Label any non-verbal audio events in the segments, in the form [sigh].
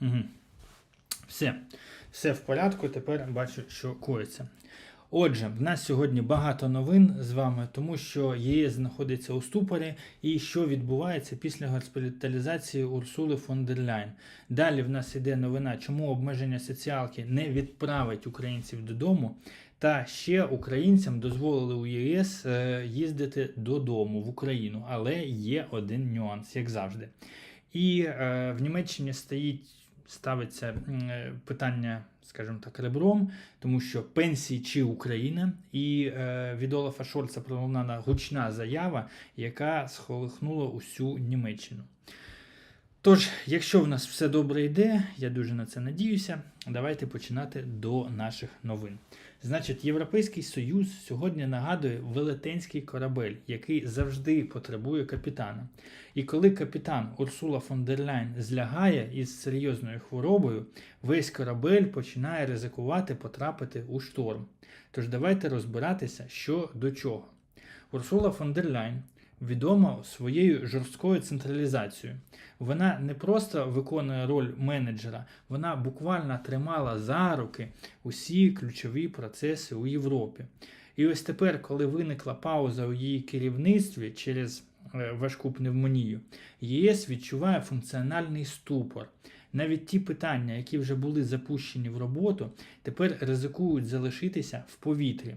Угу. Все. Все в порядку, тепер бачу, що коїться. Отже, в нас сьогодні багато новин з вами, тому що ЄС знаходиться у ступорі і що відбувається після госпіталізації Урсули фон дер Ляйн. Далі в нас іде новина, чому обмеження соціалки не відправить українців додому. Та ще українцям дозволили у ЄС е, їздити додому в Україну, але є один нюанс, як завжди. І е, в Німеччині стоїть, ставиться е, питання, скажімо так, ребром, тому що пенсії чи Україна, і е, від Олафа Шольца пролунала гучна заява, яка схолихнула усю Німеччину. Тож, якщо в нас все добре йде, я дуже на це надіюся, давайте починати до наших новин. Значить, Європейський Союз сьогодні нагадує велетенський корабель, який завжди потребує капітана. І коли капітан Урсула фон дер Ляйн злягає із серйозною хворобою, весь корабель починає ризикувати потрапити у шторм. Тож давайте розбиратися, що до чого. Урсула фон дер Ляйн відома своєю жорсткою централізацією. Вона не просто виконує роль менеджера, вона буквально тримала за руки усі ключові процеси у Європі. І ось тепер, коли виникла пауза у її керівництві через е, важку пневмонію, ЄС відчуває функціональний ступор. Навіть ті питання, які вже були запущені в роботу, тепер ризикують залишитися в повітрі.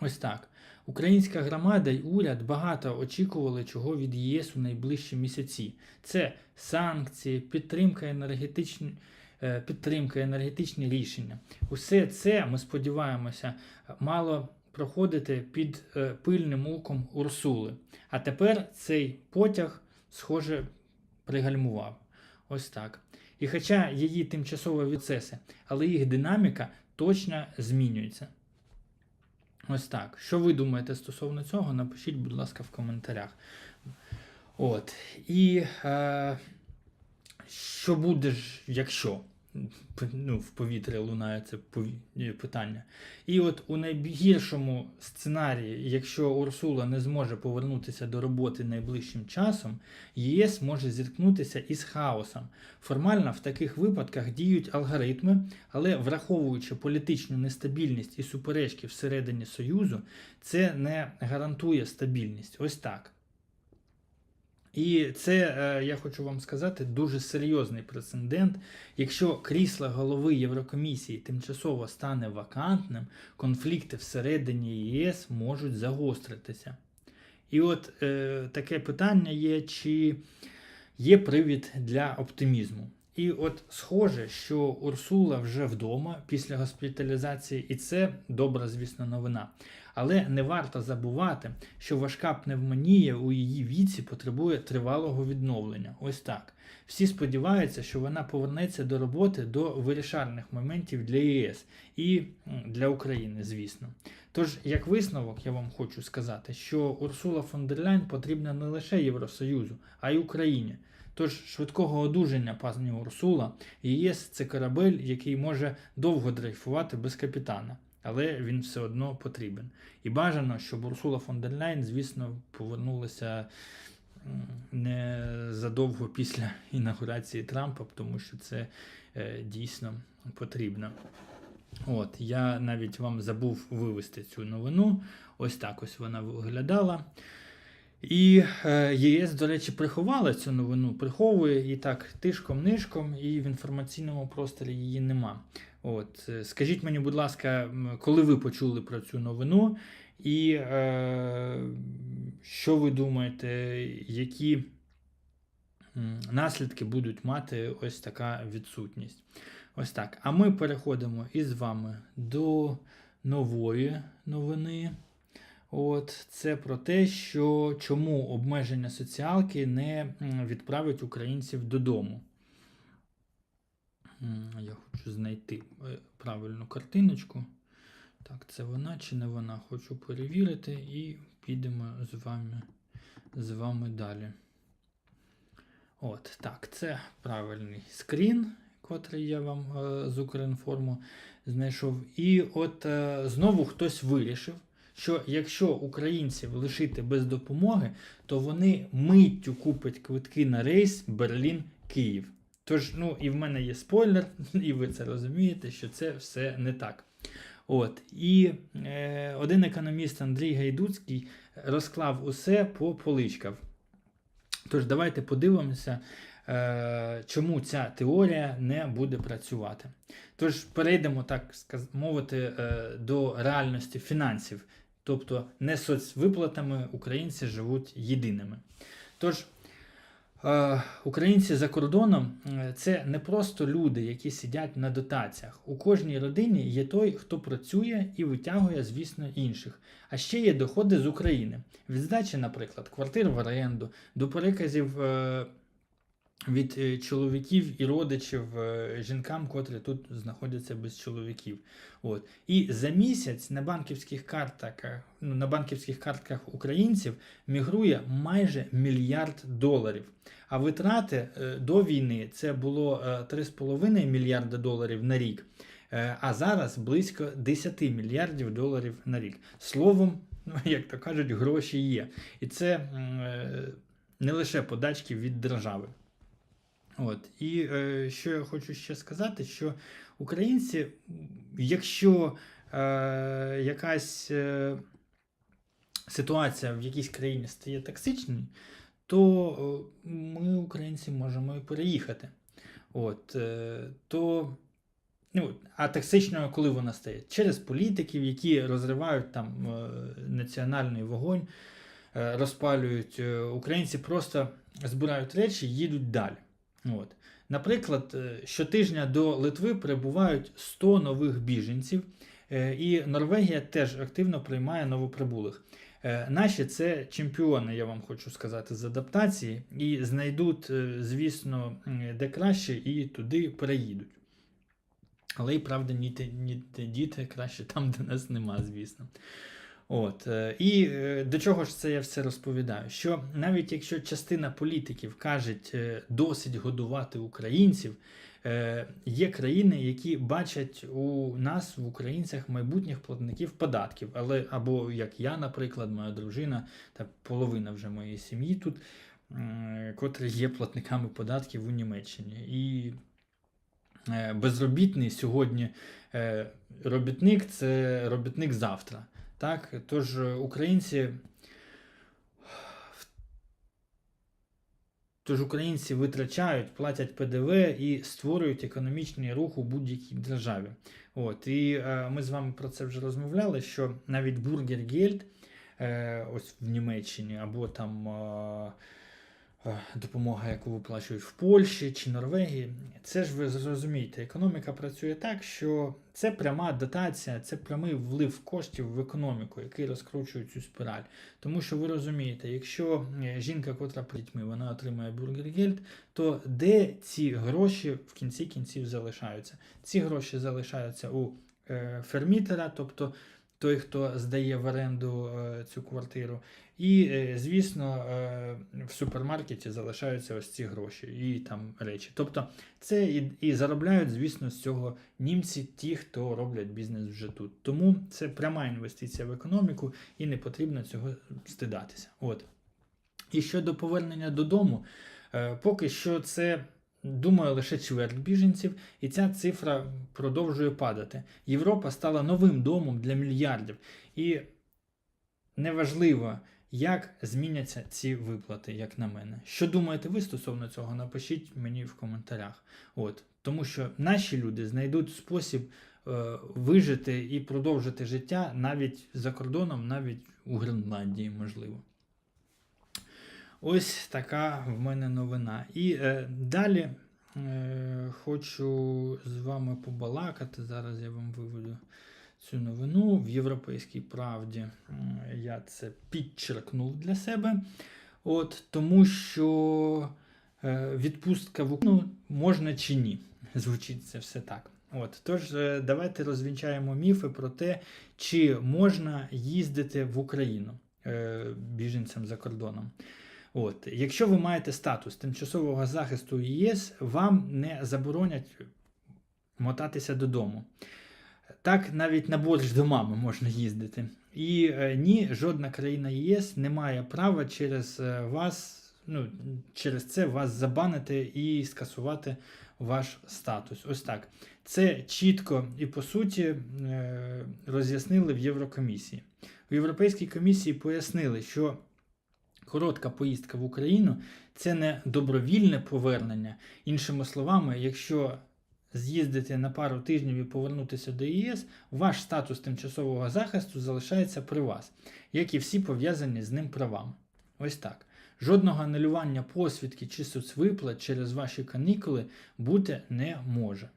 Ось так. Українська громада й уряд багато очікували чого від ЄС у найближчі місяці. Це санкції, підтримка енергетичні, е, підтримка, енергетичні рішення. Усе це, ми сподіваємося, мало проходити під е, пильним оком Урсули. А тепер цей потяг, схоже, пригальмував. Ось так. І хоча її тимчасові відцеси, але їх динаміка точно змінюється. Ось так. Що ви думаєте стосовно цього? Напишіть, будь ласка, в коментарях. От. І е, що буде ж, якщо? Ну, в повітря лунає це питання. І от у найгіршому сценарії, якщо Урсула не зможе повернутися до роботи найближчим часом, ЄС може зіткнутися із хаосом. Формально в таких випадках діють алгоритми, але враховуючи політичну нестабільність і суперечки всередині Союзу, це не гарантує стабільність. Ось так. І це, е, я хочу вам сказати, дуже серйозний прецедент. Якщо крісло голови Єврокомісії тимчасово стане вакантним, конфлікти всередині ЄС можуть загостритися. І от е, таке питання є, чи є привід для оптимізму. І от схоже, що Урсула вже вдома після госпіталізації, і це добра, звісно, новина. Але не варто забувати, що важка пневмонія у її віці потребує тривалого відновлення. Ось так. Всі сподіваються, що вона повернеться до роботи до вирішальних моментів для ЄС і для України, звісно. Тож, як висновок, я вам хочу сказати, що Урсула фон дер Ляйн потрібна не лише Євросоюзу, а й Україні. Тож швидкого одужання, пані Урсула, ЄС це корабель, який може довго дрейфувати без капітана, але він все одно потрібен. І бажано, щоб Урсула фон дер Ляйн, звісно, повернулася не задовго після інаугурації Трампа, тому що це е, дійсно потрібно. От, я навіть вам забув вивести цю новину. Ось так ось вона виглядала. І е, ЄС, до речі, приховала цю новину, приховує і так тишком-нишком, і в інформаційному просторі її нема. От, е, скажіть мені, будь ласка, коли ви почули про цю новину, і е, що ви думаєте, які наслідки будуть мати ось така відсутність? Ось так. А ми переходимо із вами до нової новини. От це про те, що чому обмеження соціалки не відправить українців додому. Я хочу знайти е, правильну картиночку. Так, це вона чи не вона? Хочу перевірити і підемо з вами, з вами далі. От, так, це правильний скрін, котрий я вам е, з Укрінформу знайшов. І от е, знову хтось вирішив, що якщо українців лишити без допомоги, то вони миттю куплять квитки на рейс Берлін-Київ. Тож, ну, і в мене є спойлер, [laughs] і ви це розумієте, що це все не так. От. І е, один економіст Андрій Гайдуцький розклав усе по поличках. Тож, давайте подивимося, е, чому ця теорія не буде працювати. Тож, перейдемо, так мовити, е, до реальності фінансів. Тобто не соцвиплатами українці живуть єдиними. Тож, е, українці за кордоном е, це не просто люди, які сидять на дотаціях. У кожній родині є той, хто працює і витягує, звісно, інших. А ще є доходи з України. Від здачі, наприклад, квартир в оренду, до переказів е, від е, чоловіків і родичів е, жінкам, котрі тут знаходяться без чоловіків. От. І за місяць на банківських картах, е, ну, на банківських картках українців мігрує майже мільярд доларів. А витрати до війни це було е, 3,5 мільярда доларів на рік, а зараз близько 10 мільярдів доларів на рік. Словом, ну, [laughs] як то кажуть, гроші є. І це не лише подачки від держави. От. І е, що я хочу ще сказати, що українці, якщо е, якась е, ситуація в якійсь країні стає токсичною, то е, ми, українці, можемо і переїхати. От, е, то, ну, а токсичною, коли вона стає? Через політиків, які розривають там е, національний вогонь, е, розпалюють. Українці просто збирають речі їдуть далі. От. Наприклад, е, щотижня до Литви прибувають 100 нових біженців, е, і Норвегія теж активно приймає новоприбулих. Е, Наші це чемпіони, я вам хочу сказати, з адаптації, і знайдуть, звісно, де краще, і туди переїдуть. Але і правда, ні, ні діти краще там, де нас нема, звісно. От, е, і е, до чого ж це я все розповідаю? Що навіть якщо частина політиків кажуть е, досить годувати українців, є країни, які бачать у нас, в українцях, майбутніх платників податків. Але або як я, наприклад, моя дружина та половина вже моєї сім'ї тут, котрі є платниками податків у Німеччині. І безробітний сьогодні робітник це робітник завтра. Так, тож е, українці. Тож українці витрачають, платять ПДВ і створюють економічний рух у будь-якій державі. От, і е, ми з вами про це вже розмовляли, що навіть Бургергельд, е, ось в Німеччині, або там е, допомога, яку виплачують в Польщі чи Норвегії, це ж ви зрозумієте, економіка працює так, що це пряма дотація, це прямий влив коштів в економіку, який розкручує цю спіраль. Тому що ви розумієте, якщо е, жінка, котра при дітьми, вона отримує бургергельд, то де ці гроші в кінці кінців залишаються? Ці гроші залишаються у е, фермітера, тобто той, хто здає в оренду е, цю квартиру. І, е, звісно, е, в супермаркеті залишаються ось ці гроші і там речі. Тобто це і, і заробляють, звісно, з цього німці, ті, хто роблять бізнес вже тут. Тому це пряма інвестиція в економіку, і не потрібно цього стидатися. От. І щодо повернення додому, е, поки що це. Думаю, лише чверть біженців, і ця цифра продовжує падати. Європа стала новим домом для мільярдів. І неважливо, як зміняться ці виплати, як на мене. Що думаєте ви стосовно цього? Напишіть мені в коментарях. От. Тому що наші люди знайдуть спосіб е, вижити і продовжити життя навіть за кордоном, навіть у Гренландії, можливо. Ось така в мене новина. І е, далі е, хочу з вами побалакати. Зараз я вам виведу цю новину в Європейській правді. Я це підчеркнув для себе. От, тому що е, відпустка в Україну можна чи ні. Звучить це все так. От, тож, е, давайте розвінчаємо міфи про те, чи можна їздити в Україну е, біженцям за кордоном. От, якщо ви маєте статус тимчасового захисту ЄС, вам не заборонять мотатися додому. Так, навіть на борщ до мами можна їздити. І е, ні, жодна країна ЄС не має права через е, вас ну, через це вас забанити і скасувати ваш статус. Ось так. Це чітко і по суті е, роз'яснили в Єврокомісії. В Європейській комісії пояснили, що коротка поїздка в Україну це не добровільне повернення. Іншими словами, якщо з'їздити на пару тижнів і повернутися до ЄС, ваш статус тимчасового захисту залишається при вас, як і всі пов'язані з ним правами. Ось так. Жодного анулювання посвідки чи соцвиплат через ваші канікули бути не може.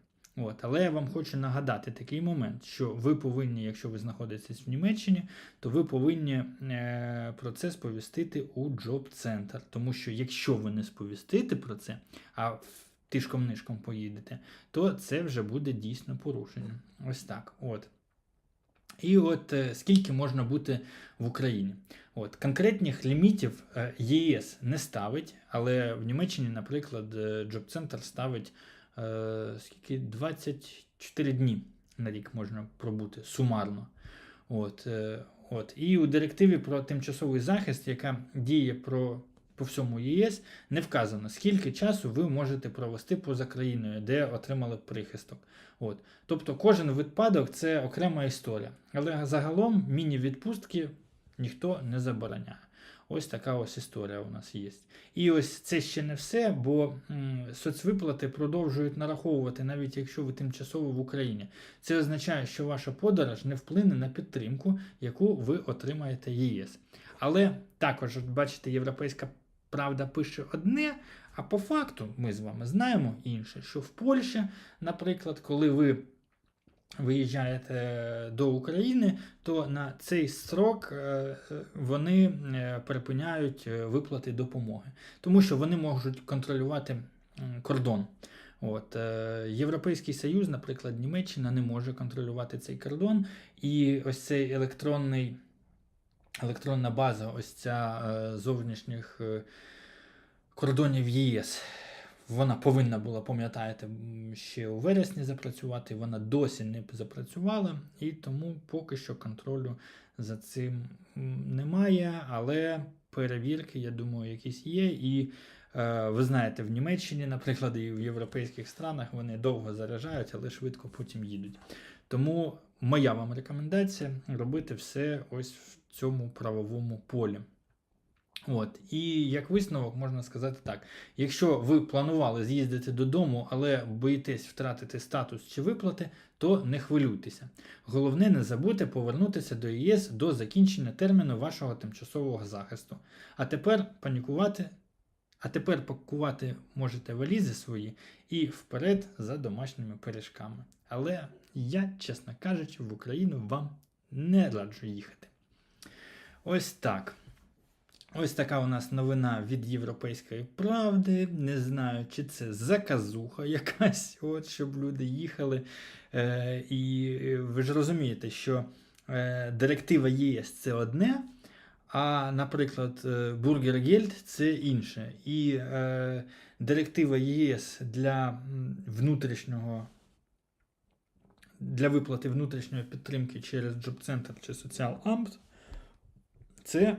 От, але я вам хочу нагадати такий момент, що ви повинні, якщо ви знаходитесь в Німеччині, то ви повинні е, про це сповістити у Джоб-центр. Тому що якщо ви не сповістите про це, а тишком-нишком поїдете, то це вже буде дійсно порушення. Ось так. От. І от е, скільки можна бути в Україні. От, Конкретних лімітів е, ЄС не ставить, але в Німеччині, наприклад, е, Джоб-центр ставить е, скільки 24 дні на рік можна пробути сумарно. От, е, от. І у директиві про тимчасовий захист, яка діє про, по всьому ЄС, не вказано, скільки часу ви можете провести поза країною, де отримали прихисток. От. Тобто кожен випадок це окрема історія. Але загалом міні-відпустки ніхто не забороняє. Ось така ось історія у нас є. І ось це ще не все, бо соцвиплати продовжують нараховувати, навіть якщо ви тимчасово в Україні. Це означає, що ваша подорож не вплине на підтримку, яку ви отримаєте ЄС. Але також, бачите, європейська правда пише одне, а по факту ми з вами знаємо інше, що в Польщі, наприклад, коли ви виїжджаєте до України, то на цей строк е, вони е, припиняють е, виплати допомоги, тому що вони можуть контролювати кордон. От, е, Європейський Союз, наприклад, Німеччина не може контролювати цей кордон, і ось цей електронний, електронна база, ось ця е, зовнішніх е, кордонів ЄС. Вона повинна була, пам'ятаєте, ще у вересні запрацювати. Вона досі не запрацювала, і тому поки що контролю за цим немає. Але перевірки, я думаю, якісь є. І е, ви знаєте, в Німеччині, наприклад, і в європейських странах вони довго заряджають, але швидко потім їдуть. Тому моя вам рекомендація робити все ось в цьому правовому полі. От, і як висновок можна сказати так: якщо ви планували з'їздити додому, але боїтесь втратити статус чи виплати, то не хвилюйтеся. Головне, не забудьте повернутися до ЄС до закінчення терміну вашого тимчасового захисту. А тепер панікувати, а тепер пакувати можете валізи свої і вперед за домашніми пиріжками. Але я, чесно кажучи, в Україну вам не раджу їхати. Ось так. Ось така у нас новина від Європейської правди. Не знаю, чи це заказуха якась, [laughs] от, щоб люди їхали. Е, і ви ж розумієте, що е, директива ЄС це одне, а, наприклад, е, Бургергельд це інше. І е, директива ЄС для внутрішнього. Для виплати внутрішньої підтримки через Джоб-центр чи Соціал-Амт це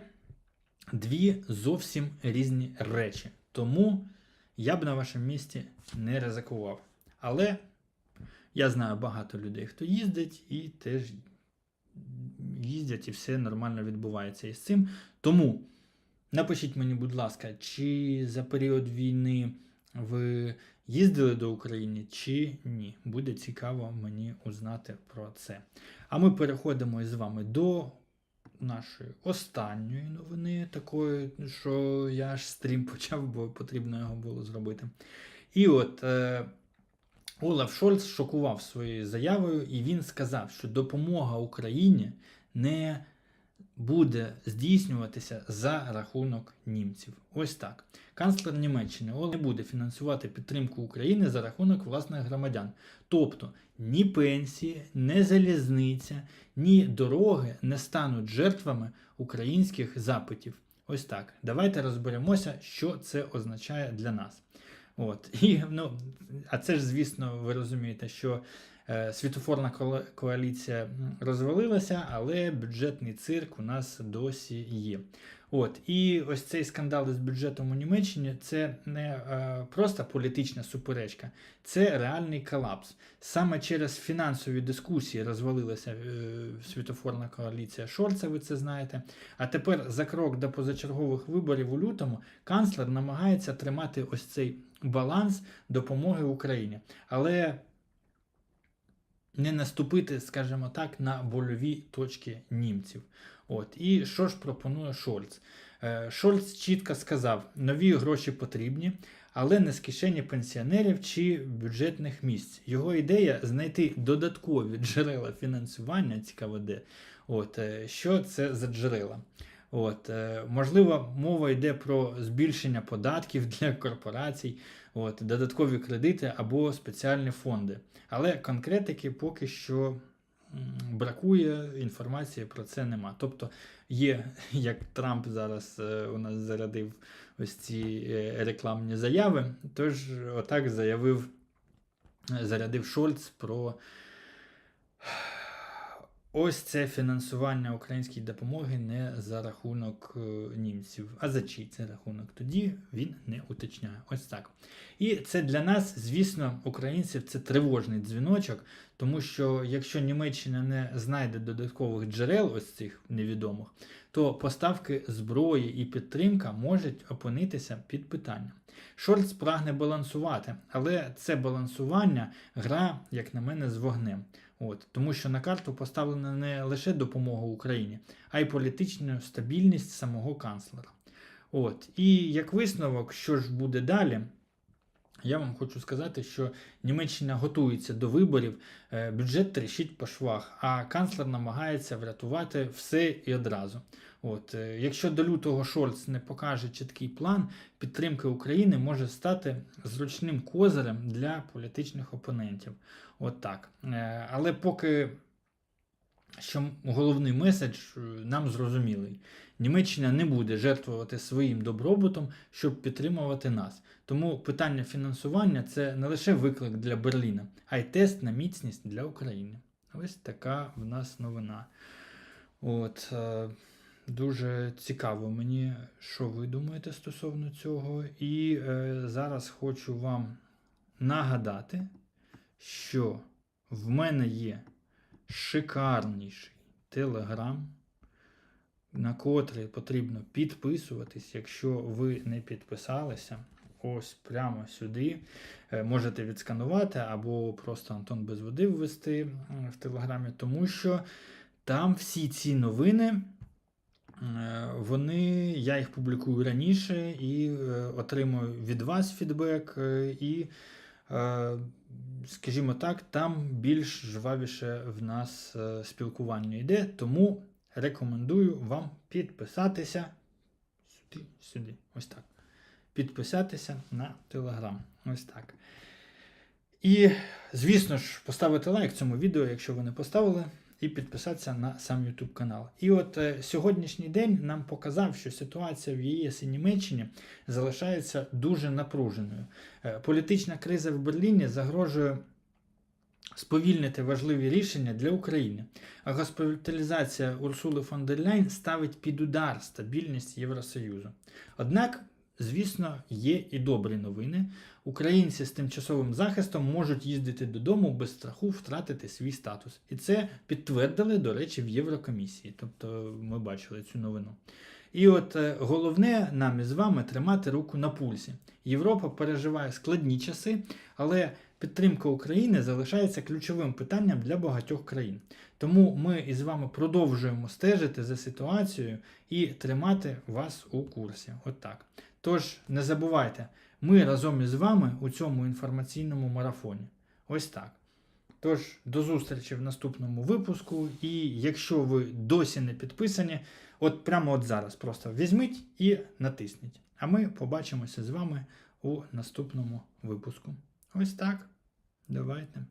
дві зовсім різні речі. Тому я б на вашому місці не ризикував. Але я знаю багато людей, хто їздить, і теж їздять, і все нормально відбувається із цим. Тому напишіть мені, будь ласка, чи за період війни ви їздили до України, чи ні. Буде цікаво мені узнати про це. А ми переходимо із вами до нашої останньої новини, такої, що я аж стрім почав, бо потрібно його було зробити. І от е, Олаф Шольц шокував своєю заявою, і він сказав, що допомога Україні не буде здійснюватися за рахунок німців. Ось так. Канцлер Німеччини не буде фінансувати підтримку України за рахунок власних громадян. Тобто ні пенсії, ні залізниця, ні дороги не стануть жертвами українських запитів. Ось так. Давайте розберемося, що це означає для нас. От. [laughs] І, ну, а це ж, звісно, ви розумієте, що світофорна коаліція розвалилася, але бюджетний цирк у нас досі є. От і ось цей скандал із бюджетом у Німеччині це не е, просто політична суперечка, це реальний колапс. Саме через фінансові дискусії розвалилася е, світофорна коаліція Шольца, ви це знаєте. А тепер за крок до позачергових виборів у лютому канцлер намагається тримати ось цей баланс допомоги Україні. Але не наступити, скажімо так, на больові точки німців. От. І що ж пропонує Шольц? Е, Шольц чітко сказав: нові гроші потрібні, але не з кишені пенсіонерів чи бюджетних місць. Його ідея знайти додаткові джерела фінансування, цікаво де. От, е, що це за джерела? От, е, можливо, мова йде про збільшення податків для корпорацій, от, додаткові кредити або спеціальні фонди. Але конкретики поки що бракує, інформації про це нема. Тобто є, як Трамп зараз е, у нас зарядив ось ці е, рекламні заяви, тож отак заявив, зарядив Шольц про ось це фінансування української допомоги не за рахунок е, німців, а за чий це рахунок. Тоді він не уточняє. Ось так. І це для нас, звісно, українців це тривожний дзвіночок, тому що якщо Німеччина не знайде додаткових джерел, ось цих невідомих, то поставки зброї і підтримка можуть опинитися під питанням. Шольц прагне балансувати, але це балансування гра, як на мене, з вогнем. От, тому що на карту поставлена не лише допомога Україні, а й політична стабільність самого канцлера. От, і як висновок, що ж буде далі, я вам хочу сказати, що Німеччина готується до виборів, е, бюджет тріщить по швах, а канцлер намагається врятувати все і одразу. От, е, якщо до лютого Шольц не покаже чіткий план, підтримка України може стати зручним козирем для політичних опонентів. От так. Е, Але поки що головний меседж е, нам зрозумілий. Німеччина не буде жертвувати своїм добробутом, щоб підтримувати нас. Тому питання фінансування це не лише виклик для Берліна, а й тест на міцність для України. Ось така в нас новина. От, е, дуже цікаво мені, що ви думаєте стосовно цього. І зараз хочу вам нагадати, що в мене є шикарніший телеграм, на котрий потрібно підписуватись, якщо ви не підписалися. Ось прямо сюди. Е, Можете відсканувати або просто Антон без води ввести в Телеграмі, тому що там всі ці новини, е, вони, я їх публікую раніше і е, отримую від вас фідбек. І, скажімо так, там більш жвавіше в нас е, спілкування йде. Тому рекомендую вам підписатися сюди, сюди, ось так. Підписатися на Телеграм. Ось так. І, звісно ж, поставити лайк цьому відео, якщо ви не поставили, і підписатися на сам YouTube канал. І от е, сьогоднішній день нам показав, що ситуація в ЄС і Німеччині залишається дуже напруженою. Е, політична криза в Берліні загрожує сповільнити важливі рішення для України. А госпіталізація Урсули фон дер Ляйн ставить під удар стабільність Євросоюзу. Однак, звісно, є і добрі новини. Українці з тимчасовим захистом можуть їздити додому без страху втратити свій статус. І це підтвердили, до речі, в Єврокомісії. Тобто ми бачили цю новину. І от е, головне нам із вами тримати руку на пульсі. Європа переживає складні часи, але підтримка України залишається ключовим питанням для багатьох країн. Тому ми із вами продовжуємо стежити за ситуацією і тримати вас у курсі. От так. Тож не забувайте, ми разом із вами у цьому інформаційному марафоні. Ось так. Тож, до зустрічі в наступному випуску. І якщо ви досі не підписані, от прямо от зараз просто візьміть і натисніть. А ми побачимося з вами у наступному випуску. Ось так. Давайте.